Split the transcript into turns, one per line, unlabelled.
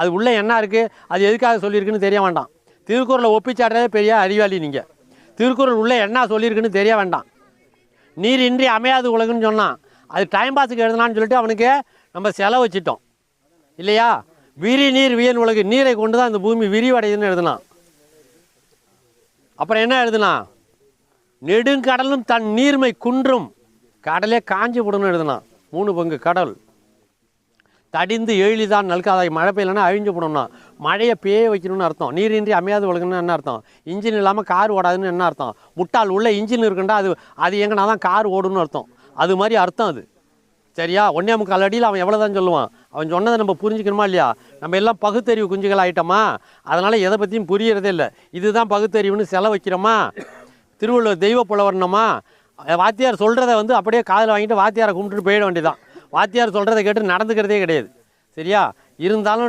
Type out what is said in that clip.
அது உள்ளே என்ன இருக்குது அது எதுக்காக சொல்லியிருக்குன்னு தெரிய வேண்டாம். திருக்குறளை ஒப்பிச்சாடுறதே பெரிய அறிவாளி நீங்கள் திருக்குறள் உள்ளே என்ன சொல்லியிருக்குன்னு தெரிய வேண்டாம். நீர் இன்றி அமையாது உலகுன்னு சொன்னான் அது டைம் பாஸுக்கு எழுதலான்னு சொல்லிட்டு அவனுக்கு நம்ம செலவு வச்சிட்டோம். இல்லையா? விரி நீர் வியன் உலகு நீரை கொண்டு தான் இந்த பூமி விரிவடையுதுன்னு எழுதலாம் அப்புறம் என்ன எழுதுனான்? நெடுங்கடலும் தன் நீர்மை குன்றும் கடலே காஞ்சி விடணும்னு எழுதுனான். மூணு பங்கு கடல். கடிந்து எழிதான் நல்காதாய் மழை பெய்யலன்னா அழிஞ்சு போடணும்னா மழையை பேய வைக்கணும்னு அர்த்தம். நீரின்றி அமையாது ஒழுங்குன்னு என்ன அர்த்தம்? இன்ஜின் இல்லாமல் கார் ஓடாதுன்னு என்ன அர்த்தம்? முட்டால் உள்ள இன்ஜின் இருக்குண்டா அது அது எங்கன்னா தான் கார் ஓடுன்னு அர்த்தம். அது மாதிரி அர்த்தம் அது. சரியா? ஒன்னே முக்கால் அடியில் அவன் எவ்வளோ தான் சொல்லுவான்? அவன் சொன்னதை நம்ம புரிஞ்சுக்கணுமா இல்லையா? நம்ம எல்லாம் பகுத்தறிவு குஞ்சுகள் ஆகிட்டோமா அதனால் எதை பற்றியும் புரியறதே இல்லை. இதுதான் பகுத்தறிவுன்னு செலவு வைக்கிறோமா? திருவள்ளுவர் தெய்வ புலவர்னமா? வாத்தியார் சொல்கிறத வந்து அப்படியே காதில் வாங்கிட்டு வாத்தியாரை கும்பிட்டுட்டு போயிட வேண்டியதான் வாத்தியார் சொல்கிறத கேட்டு நடந்துக்கிறதே கிடையாது. சரியா? இருந்தாலும்